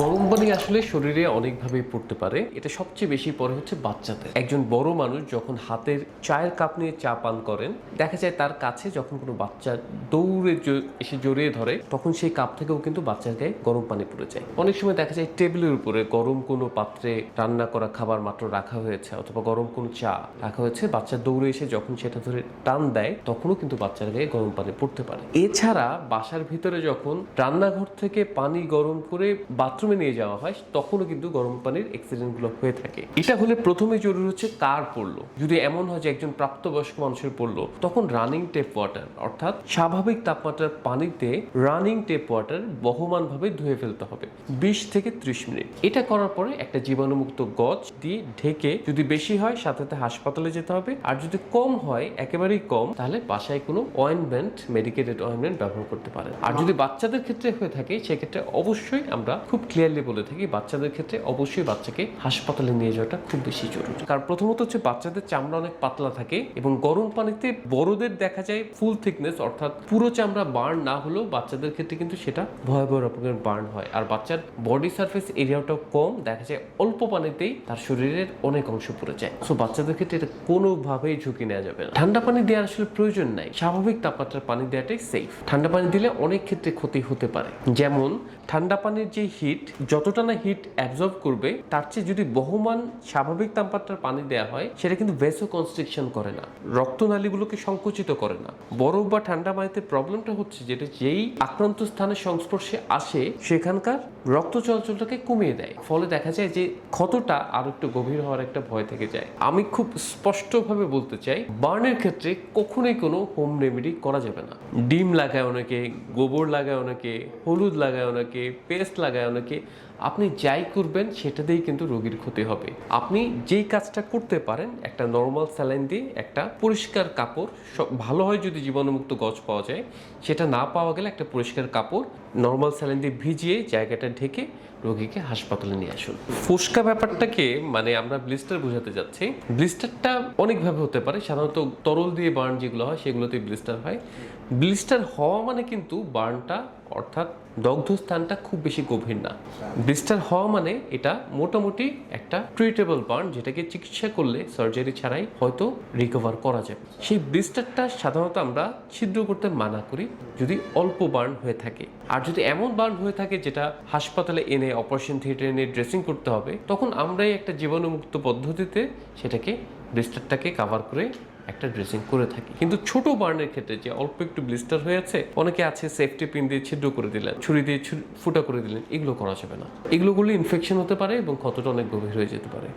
গরম পানি আসলে শরীরে অনেকভাবে পড়তে পারে। এটা সবচেয়ে বেশি পরে হচ্ছে বাচ্চাদের। একজন বড় মানুষ যখন হাতের চায়ের কাপ নিয়ে চা পান করেন, দেখা যায় তার কাছে যখন কোনো বাচ্চা দৌড়ে এসে জড়িয়ে ধরে, তখন সেই কাপ থেকেও কিন্তু বাচ্চার গায়ে গরম পানি পড়ে যায়। অনেক সময় দেখা যায় টেবিলের উপরে গরম কোনো পাত্রে রান্না করা খাবার মাত্র রাখা হয়েছে অথবা গরম কোনো চা রাখা হয়েছে। বাচ্চা দৌড়ে এসে যখন সেটা ধরে টান দেয়, তখনও কিন্তু বাচ্চার গায়ে গরম পানি পড়তে পারে। এছাড়া বাসার ভিতরে যখন রান্নাঘর থেকে পানি গরম করে বাথরুমে নিয়ে যাওয়া হয়, তখনও কিন্তু গরম পানির অ্যাক্সিডেন্টগুলো হয়ে থাকে। এটা হলে প্রথমে জরুরি হচ্ছে কার পড়ল। যদি এমন হয় যে একজন প্রাপ্তবয়স্ক মানুষের পড়ল, তখন রানিং টেপ ওয়াটার অর্থাৎ স্বাভাবিক তাপমাত্রার পানিতে রানিং টেপ ওয়াটার বহমান ভাবে ধুয়ে ফেলতে হবে, বিশ থেকে ত্রিশ মিনিট। এটা করার পরে একটা জীবাণুমুক্ত গজ দিয়ে ঢেকে যদি বেশি হয়, সাথে সাথে হাসপাতালে যেতে হবে। আর যদি কম হয়, একেবারেই কম, তাহলে বাসায় কোনো অয়েনমেন্ট মেডিকেটেড অয়েনমেন্ট ব্যবহার করতে পারেন। আর যদি বাচ্চাদের ক্ষেত্রে হয়ে থাকে, সেক্ষেত্রে অবশ্যই আমরা খুব ক্লিয়ারলি বলে থাকি, বাচ্চাদের ক্ষেত্রে অবশ্যই বাচ্চাকে হাসপাতালে নিয়ে যাওয়াটা খুব বেশি জরুরি। কারণ প্রথমত হচ্ছে বাচ্চাদের চামড়া অনেক পাতলা থাকে এবং গরম পানিতে বড়দের দেখা যায় ফুল থিকনেস অর্থাৎ পুরো চামড়া বার্ন না হলেও বাচ্চাদের ক্ষেত্রে কিন্তু সেটা ভয়াবহ রকমের বার্ন হয়। আর বাচ্চার বডি সার্ফেস এরিয়াটাও কম, দেখা যায় অল্প পানিতেই তার শরীরের অনেক অংশ পড়ে যায়। সো বাচ্চাদের ক্ষেত্রে এটা কোনোভাবেই ঝুঁকি নেওয়া যাবে না। ঠান্ডা পানি দেওয়ার আসলে প্রয়োজন নাই। স্বাভাবিক তাপমাত্রার পানি দেওয়াটাই সেফ ঠান্ডা পানি দিলে অনেক ক্ষেত্রে ক্ষতি হতে পারে। যেমন ঠান্ডা পানির যে হিট যতটা না হিট অ্যাবজর্ব করবে, তার চেয়ে যদি বহমান স্বাভাবিক তাপমাত্রার পানি দেওয়া হয়, সেটা কিন্তু ভেসো কনস্ট্রিকশন করে না। রক্তনালীগুলোকে সংকুচিত করে না। বরফ বা ঠান্ডা পানিতে প্রবলেমটা হচ্ছে যেটা যেই আক্রান্ত স্থানের সংস্পর্শে আসে, সেখানকার রক্ত চলাচলটাকে কমিয়ে দেয়। ফলে দেখা যায় যে ক্ষতটা আরও একটু গভীর হওয়ার একটা ভয় থেকে যায়। আমি খুব স্পষ্টভাবে বলতে চাই, বার্নের ক্ষেত্রে কখনোই কোনো হোম রেমেডি করা যাবে না। ডিম লাগায় অনেকে, গোবর লাগায় অনেকে, হলুদ লাগায় অনেকে, পেস্ট লাগায় অনেকে আপনি যাই করবেন, সেটা দিয়েই কিন্তু রোগীর ক্ষতি হবে। আপনি যেই কাজটা করতে পারেন, একটা নর্মাল স্যালাইন দিয়ে একটা পরিষ্কার কাপড় ভালো হয় যদি জীবাণুমুক্ত গছ পাওয়া যায়, সেটা না পাওয়া গেলে একটা পরিষ্কার কাপড় নর্মাল স্যালাইন দিয়ে ভিজিয়ে জায়গাটা ঢেকে রোগীকে হাসপাতালে নিয়ে আসুন। ফুসকা ব্যাপারটাকে মানে আমরা ব্লিস্টার বোঝাতে যাচ্ছি। ব্লিস্টারটা অনেকভাবে হতে পারে, সাধারণত তরল দিয়ে বার্ন যেগুলো হয় সেগুলোতে ব্লিস্টার হয়। ব্লিস্টার হওয়া মানে কিন্তু বার্নটা, অর্থাৎ দগ্ধ স্থানটা খুব বেশি গভীর না। ব্লিস্টার হওয়া মানে এটা মোটামুটি একটা ট্রিটেবল বার্ন যেটাকে চিকিৎসা করলে সার্জারি ছাড়াই হয়তো রিকভার করা যাবে সেই ব্লিস্টারটা সাধারণত আমরা ছিদ্র করতে মানা করি যদি অল্প বার্ন হয়ে থাকে। আর যদি এমন বার্ন হয়ে থাকে যেটা হাসপাতালে এনে অপারেশন থিয়েটারে এনে ড্রেসিং করতে হবে, তখন আমরাই একটা জীবাণুমুক্ত পদ্ধতিতে সেটাকে ব্লিস্টারটাকে কাভার করে একটা ড্রেসিং করে থাকি। কিন্তু ছোট বার্নের ক্ষেত্রে যে অল্প একটু ব্লিস্টার হয়ে আছে, অনেকে আছে সেফটি পিন দিয়ে ছিদ্র করে দিলেন, ছুরি দিয়ে ফুটা করে দিলেন, এগুলো করা যাবে না। এগুলো করলে ইনফেকশন হতে পারে এবং ক্ষতটা অনেক গভীর হয়ে যেতে পারে।